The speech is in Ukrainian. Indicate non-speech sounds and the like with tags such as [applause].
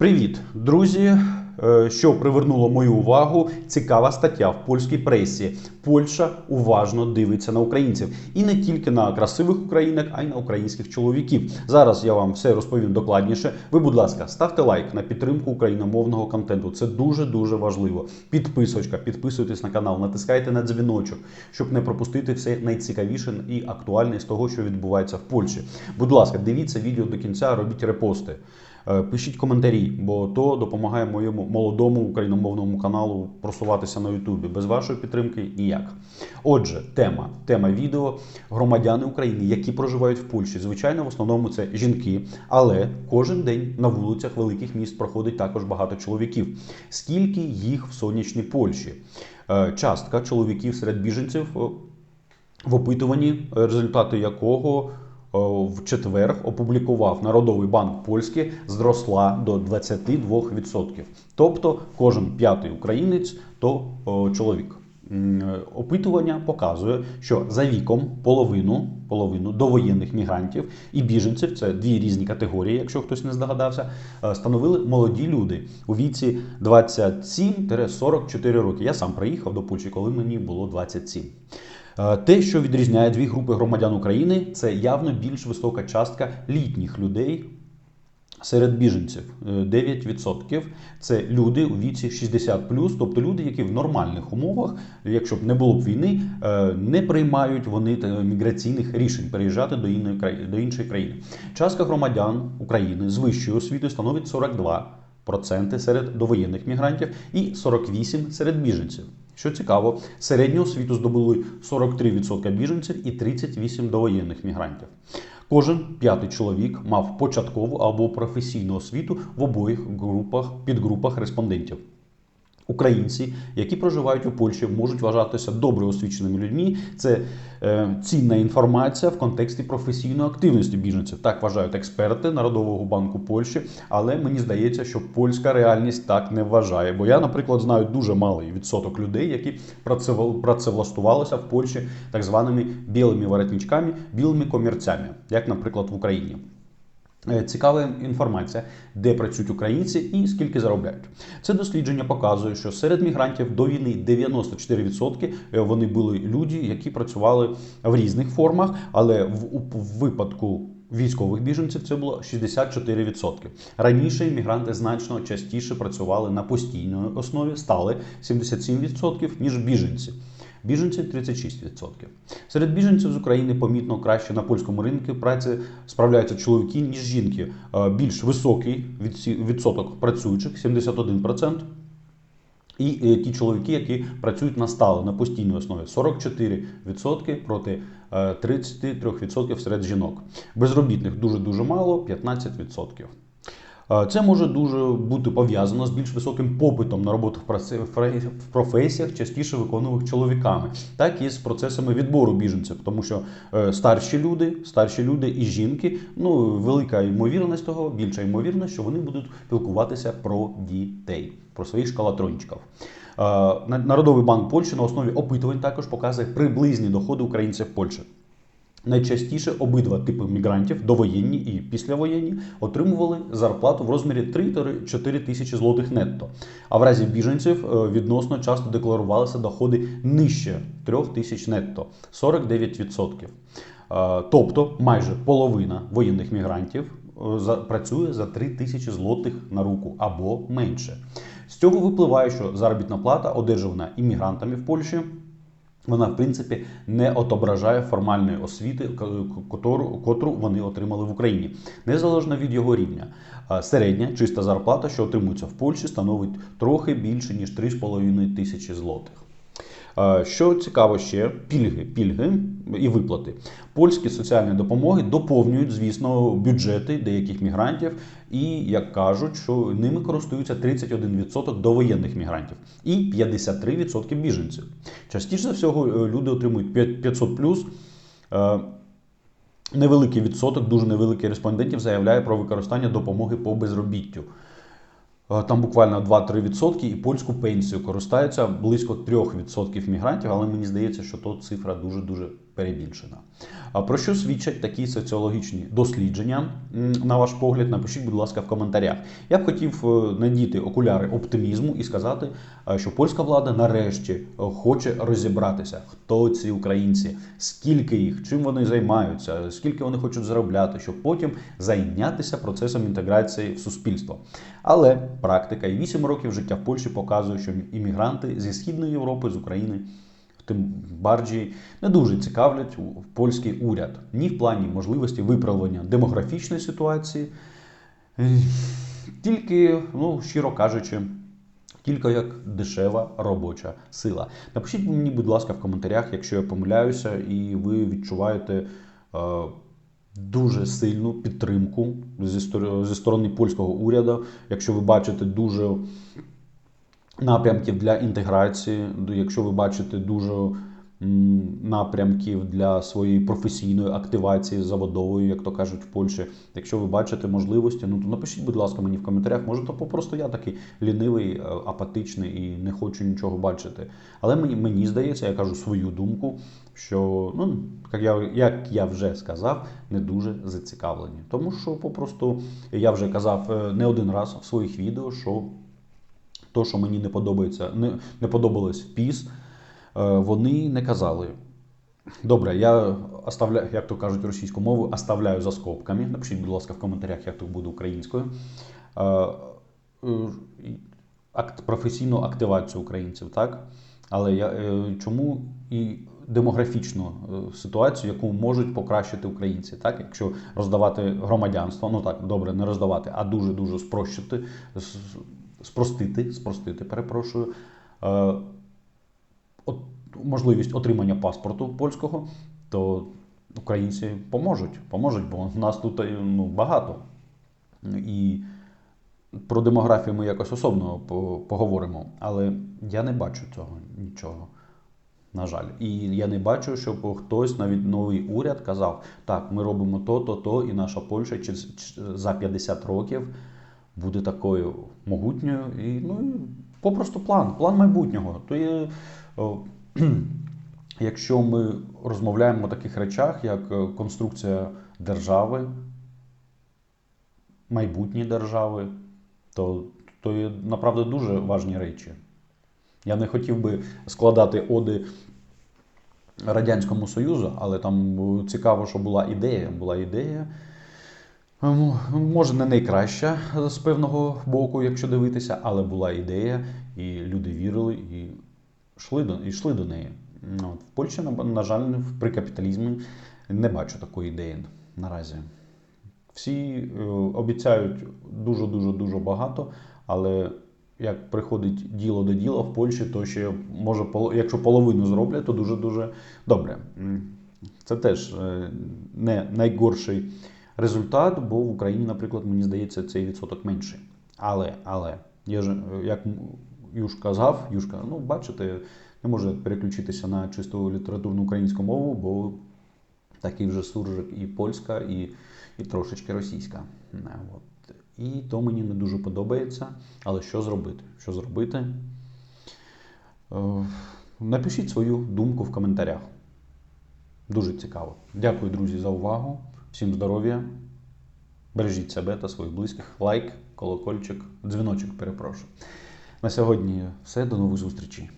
Привіт, друзі! Е, Що привернуло мою увагу? Цікава стаття в польській пресі. Польща уважно дивиться на українців і не тільки на красивих українок, а й на українських чоловіків. Зараз я вам все розповім докладніше. Ви, будь ласка, ставте лайк на підтримку україномовного контенту. Це дуже дуже важливо. Підписочка, підписуйтесь на канал, натискайте на дзвіночок, щоб не пропустити все найцікавіше і актуальне з того, що відбувається в Польщі. Будь ласка, дивіться відео до кінця, робіть репости. Е, Пишіть коментарі, бо то допомагає моєму молодому україномовному каналу просуватися на Ютубі. Без вашої підтримки ніяк. Отже, тема тема відео громадяни України, які проживають в Польщі. Звичайно, в основному це жінки, але кожен день на вулицях великих міст проходить також багато чоловіків. Скільки їх в сонячній Польщі? Е, Частка чоловіків серед біженців в опитуванні, результати якого в четвер опублікував Народовий банк Польський, зросла до 22%. Тобто кожен п'ятий українець то чоловік. Е, Опитування показує, що за віком половину, половину довоєнних мігрантів і біженців це дві різні категорії, якщо хтось не здогадався, е, становили молоді люди у віці 27-44 роки. Я сам приїхав до Польщі, коли мені було 27. Е, Те, що відрізняє дві групи громадян України, це явно більш висока частка літніх людей серед біженців. Е, 9% це люди у віці 60 тобто люди, які в нормальних умовах, якщо б не було б війни, е, не приймають вони е, міграційних рішень переїжджати до іншої країни до іншої країни. Частка громадян України з вищою освітою становить 42%. Проценти серед довоєнних мігрантів і 48% серед біженців. Що цікаво, середню освіту здобули 43% біженців і 38 довоєнних мігрантів. Кожен п'ятий чоловік мав початкову або професійну освіту в обох групах підгрупах респондентів. Українці, які проживають у Польщі, можуть вважатися добре освіченими людьми. Це е, цінна інформація в контексті професійної активності біженців. Так вважають експерти Народового банку Польщі. Але мені здається, що польська реальність так не вважає. Бо я, наприклад, знаю дуже малий відсоток людей, які працевл- працевлаштувалися в Польщі так званими білими воротничками, білими комірцями, як, наприклад, в Україні. Е, Цікава інформація, де працюють українці і скільки заробляють. Це дослідження показує, що серед мігрантів до війни 94% е, вони були люди, які працювали в різних формах, але в, випадку військових біженців це було 64%. Раніше іммігранти значно частіше працювали на постійній основі, стали 77%, ніж біженці. Біженці 36%. Серед біженців з України помітно краще на польському ринку праці справляються чоловіки, ніж жінки. Е, Більш високий відсоток працюючих 71%. І е, ті чоловіки, які працюють на стале, на постійній основі 44% проти е, 33% серед жінок. Безробітних дуже дуже мало 15%. Е, Це може дуже бути пов'язано з більш високим попитом на роботу в в в професіях, частіше виконуваних чоловіками, так і з процесами відбору біженців, тому що е, старші люди, старші люди і жінки, ну велика ймовірність того, більша ймовірність, що вони будуть спілкуватися про дітей, про своїх шкалатрончиків. Е, Народовий банк Польщі на основі опитувань також показує приблизні доходи українців Польщі. Найчастіше обидва типи мігрантів, довоєнні і післявоєнні, отримували зарплату в розмірі 3-4 тисячі злотих нетто. А в разі біженців е, відносно часто декларувалися доходи нижче 3 тисяч нетто 49%. Е, Тобто майже половина воєнних мігрантів е, працює за 3 тисячі злотих на руку або менше. З цього випливає, що заробітна плата, одержана іммігрантами в Польщі, вона, в принципі, не отображає формальної освіти, котру вони отримали в Україні, незалежно від його рівня. Середня чиста зарплата, що отримується в Польщі, становить трохи більше ніж 3,5 тисячі злотих. Що цікаво ще, пільги, пільги і виплати. Польські соціальні допомоги доповнюють, звісно, бюджети деяких мігрантів, і як кажуть, що ними користуються 31% довоєнних мігрантів і 53% біженців. Частіше за всього е, люди отримують 500 плюс. Е, Невеликий відсоток, дуже невеликий респондентів заявляє про використання допомоги по безробіттю. Е, Там буквально 2-3% і польську пенсію користаються близько 3% мігрантів, але мені здається, що то цифра дуже-дуже перебільшена. А про що свідчать такі соціологічні дослідження, на ваш погляд? Напишіть, будь ласка, в коментарях. Я б хотів е, надіти окуляри оптимізму і сказати, е, що польська влада нарешті е, хоче розібратися, хто ці українці, скільки їх, чим вони займаються, скільки вони хочуть заробляти, щоб потім зайнятися процесом інтеграції в суспільство. Але практика і 8 років життя в Польщі показує, що іммігранти зі східної Європи, з України. Тим барджі не дуже цікавлять польський уряд. Ні в плані можливості виправлення демографічної ситуації, тільки, ну, щиро кажучи, тільки як дешева робоча сила. Напишіть мені, будь ласка, в коментарях, якщо я помиляюся, і ви відчуваєте е, дуже сильну підтримку зі, зі сторони польського уряду, якщо ви бачите дуже напрямків для інтеграції, якщо ви бачите дуже напрямків для своєї професійної активації заводової, як то кажуть в Польщі. Якщо ви бачите можливості, ну то напишіть, будь ласка, мені в коментарях. Може, то попросту я такий лінивий, е, апатичний і не хочу нічого бачити. Але мені, мені здається, я кажу свою думку, що ну як я, як я вже сказав, не дуже зацікавлені. Тому що попросту я вже казав е, не один раз в своїх відео, що то, що мені не подобається, не, не подобалось в ПІС, е, вони не казали. Добре, я оставляю, як то кажуть російською мовою, оставляю за скобками. Напишіть, будь ласка, в коментарях, як то буде українською. Е, е, професійну активацію українців, так? Але я, чому і демографічну ситуацію, яку можуть покращити українці, так? Якщо роздавати громадянство, ну так, добре, не роздавати, а дуже-дуже спрощити, спростити, спростити, перепрошую. Е, от, можливість отримання паспорту польського, то українці поможуть, поможуть, бо нас тут е, ну, багато. І про демографію ми якось особливо по- поговоримо, але я не бачу цього нічого. На жаль, і я не бачу, щоб хтось, навіть новий уряд, казав: так, ми робимо то, то, то, і наша Польща за 50 років буде такою могутньою. І, ну, попросту план, план майбутнього. То є, о, [clears throat] якщо ми розмовляємо о таких речах, як е, конструкція держави, майбутні держави, то, то є направду дуже важні речі. Я не хотів би складати оди Радянському Союзу, але там е, цікаво, що була ідея. Була ідея. Ем, Може, не найкраща з певного боку, якщо дивитися, але була ідея, і люди вірили і йшли до, йшли до неї. В Польщі, на, жаль, при капіталізмі не бачу такої ідеї наразі. Всі е, обіцяють дуже дуже багато, але як приходить діло до діла в Польщі, то ще може, якщо половину зроблять, то дуже дуже добре. Це теж е, не найгорший результат, бо в Україні, наприклад, мені здається, цей відсоток менший. Але, але я ж, як Юж казав, Юшка, ну бачите, не може переключитися на чисту літературну українську мову, бо такий вже суржик і польська, і, і трошечки російська. Е, От. І то мені не дуже подобається. Але що зробити? Що зробити? Е, Напишіть свою думку в коментарях. Дуже цікаво. Дякую, друзі, за увагу. Всім здоров'я. Бережіть себе та своїх близьких. Лайк, колокольчик, дзвіночок, перепрошую. На сьогодні все. До нових зустрічей.